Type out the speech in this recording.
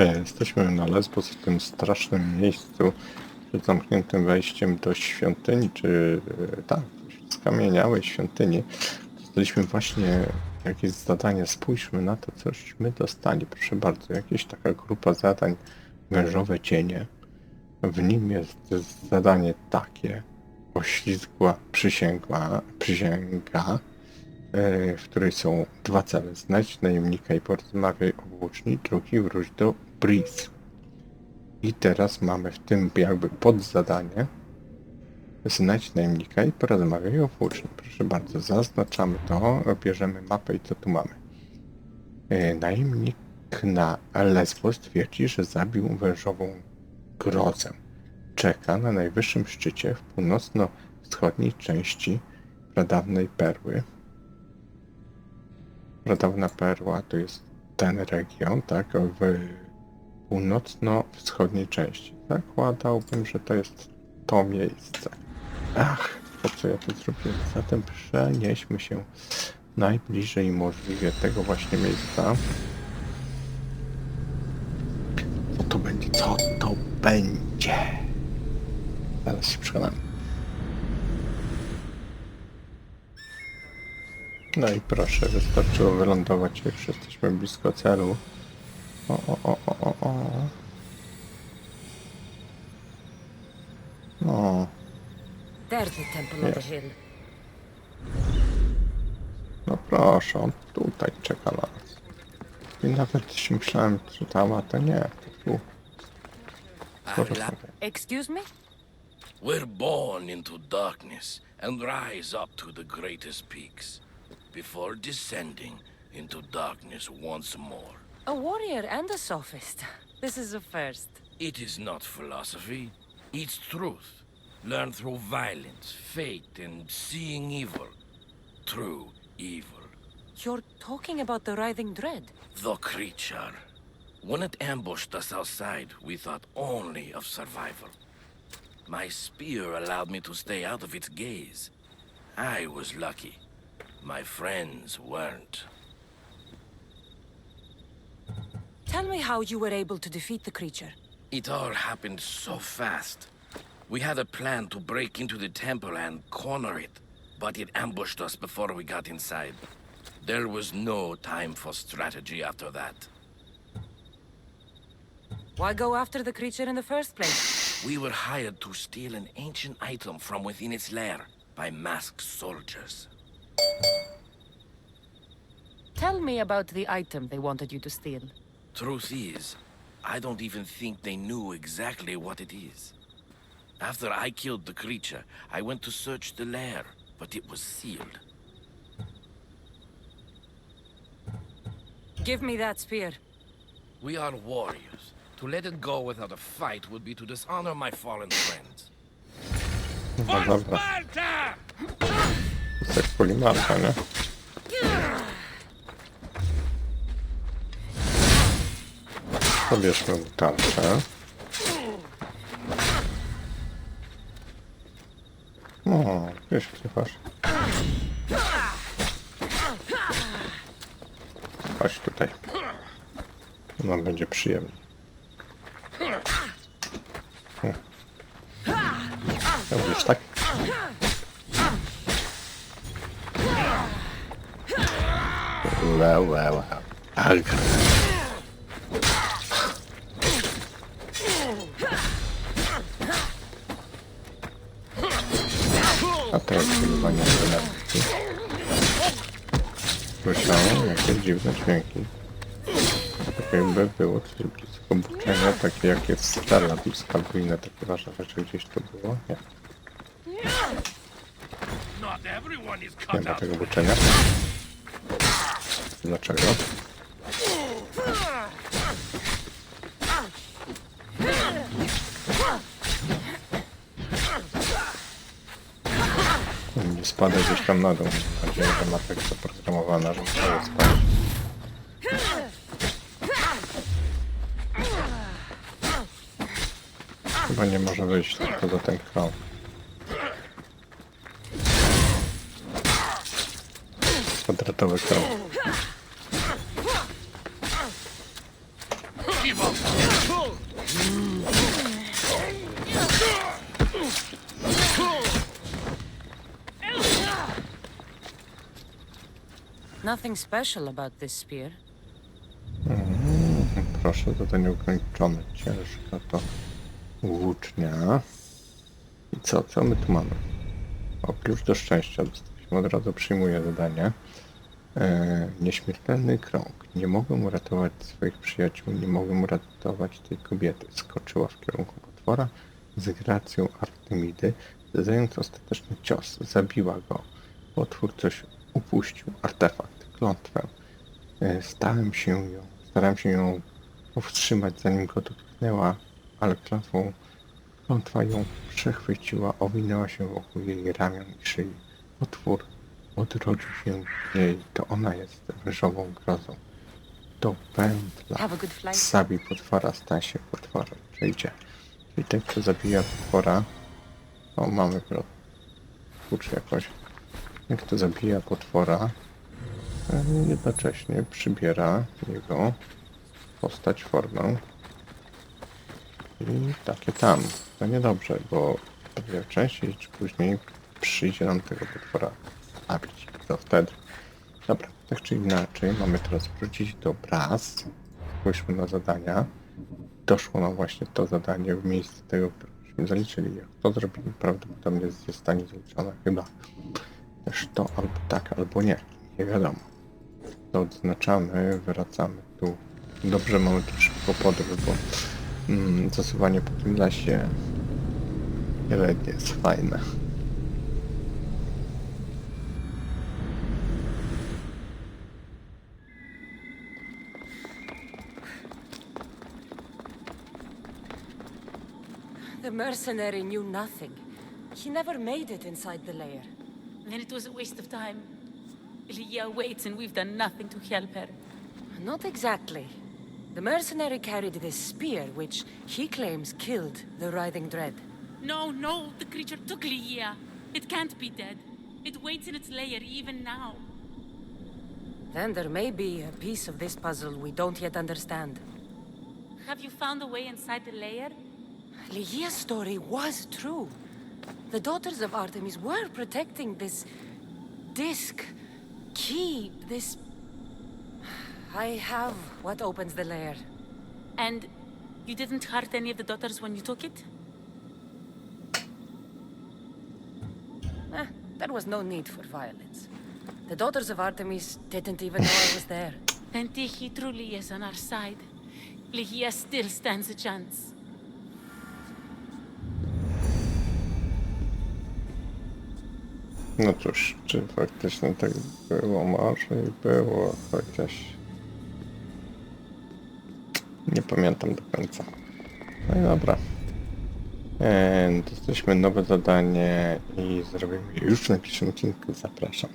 E, Jesteśmy na Lesbos w tym strasznym miejscu przed zamkniętym wejściem do świątyni, czy e, tak, skamieniałej świątyni. Dostaliśmy właśnie jakieś zadanie. Spójrzmy na to, cośmy dostali. Proszę bardzo, jakieś taka grupa zadań wężowe cienie. W nim jest zadanie takie. Oślizgła przysięgła, przysięga, e, w której są dwa cele. Znajdź najemnika i porozmawiaj o włóczni, drugi wróć do Breeze. I teraz mamy w tym jakby podzadanie. Znajdź najemnika i porozmawiaj o włóczni. Proszę bardzo, zaznaczamy to, bierzemy mapę i co tu mamy. E, Najemnik na Lesbos twierdzi, że zabił wężową grozę. Czeka na najwyższym szczycie w północno-wschodniej części pradawnej perły. Pradawna perła to jest ten region, tak, w północno-wschodniej części. Zakładałbym, że to jest to miejsce. Ach, po co ja to zrobiłem? Zatem przenieśmy się najbliżej możliwie tego właśnie miejsca. Co to będzie? Co to będzie? Zaraz się przekonamy. No i proszę, wystarczyło wylądować, już jesteśmy blisko celu. O, o, o, o, o, o. No, There's the temple on the hill. no proszę, on tutaj czeka na nas. I nawet jeśli myślałem, że tam, a to nie, to tu. Excuse me? we're born into darkness and rise up to the greatest peaks before descending into darkness once more. A warrior and a sophist. This is a first. It is not philosophy, it's truth. Learned through violence, fate, and seeing evil. True evil. You're talking about the writhing dread. The creature. When it ambushed us outside, we thought only of survival. My spear allowed me to stay out of its gaze. I was lucky. My friends weren't. Tell me how you were able to defeat the creature. It all happened so fast. We had a plan to break into the temple and corner it, but it ambushed us before we got inside. There was no time for strategy after that. Why go after the creature in the first place? We were hired to steal an ancient item from within its lair by masked soldiers. Tell me about the item they wanted you to steal. Truth is, I don't even think they knew exactly what it is. After I killed the creature, I went to search the lair, but it was sealed. Give me that spear. We are warriors. To let it go without a fight would be to dishonor my fallen friends. No dobra, jest jak polimarka, Pobierzmy mu tarczę. O, wiesz, masz. Chodź tutaj. Nam będzie przyjemnie. Robisz tak? Wow, wow, wow. Ach. A teraz chyba nie tyle. Słyszałem jakieś dziwne dźwięki. Tak jakby było coś blisko buczenia, takie jak jest blisko inne takie ważne rzeczy gdzieś tu było. Nie, nie ma tego buczenia. Dlaczego? Spada gdzieś tam na dół. Mam nadzieję, że ma tak zaprogramowana, że musiało spać. Chyba nie może wyjść poza ten krąg. Kwadratowy krąg. Nothing special about this spear. Proszę, zadanie ukończone. Ciężka to włócznia. I co? Co my tu mamy? O, klucz do szczęścia dostaliśmy. Od razu przyjmuję zadanie. E, nieśmiertelny krąg. Nie mogę uratować swoich przyjaciół, nie mogę uratować tej kobiety. Skoczyła w kierunku potwora z gracją Artemidy, zadając ostateczny cios. Zabiła go. Potwór coś upuścił. Artefakt, klątwę. E, Stałem się ją, starałem się ją powstrzymać, zanim go dotknęła, ale klątwą klątwa ją przechwyciła, owinęła się wokół jej ramion i szyi. Potwór odrodził się niej, to ona jest wyżową grozą. To pętla zabij potwora, staje się potworem. Przejdzie. Czyli ten, kto zabija potwora, o mamy go, kurczę jakoś, ten, kto zabija potwora, e, jednocześnie przybiera jego postać, formę i takie tam. To niedobrze, bo pewnie częściej czy później przyjdzie nam tego potwora zabić. To wtedy. Dobra, tak czy inaczej, mamy teraz wrócić do Braz. Spójrzmy na zadania. Doszło nam właśnie to zadanie w miejsce tego, któreśmy zaliczyli. Jak to zrobimy, prawdopodobnie zostanie zaliczone chyba też to albo tak, albo nie. Nie wiadomo. To odznaczamy, wracamy tu. Dobrze, mamy tu szybko podróż, bo mm, zasuwanie po tym lesie nie jest fajne. The mercenary knew nothing. He never made it inside the lair. Then it was a waste of time. Lydia waits and we've done nothing to help her. Not exactly. The mercenary carried this spear, which he claims killed the Writhing Dread. No, no, the creature took Lydia. It can't be dead. It waits in its lair even now. Then there may be a piece of this puzzle we don't yet understand. Have you found a way inside the lair? Lygia's story was true. The daughters of Artemis were protecting this disc, key, this. I have what opens the lair. And you didn't hurt any of the daughters when you took it? Eh, there was no need for violence. The daughters of Artemis didn't even know I was there. Then Tiki truly is on our side. Lydia still stands a chance. No cóż, czy faktycznie tak było? Może i było, chociaż nie pamiętam do końca. No i dobra. E, Dostaliśmy nowe zadanie i zrobimy już w najbliższym odcinku. Zapraszam.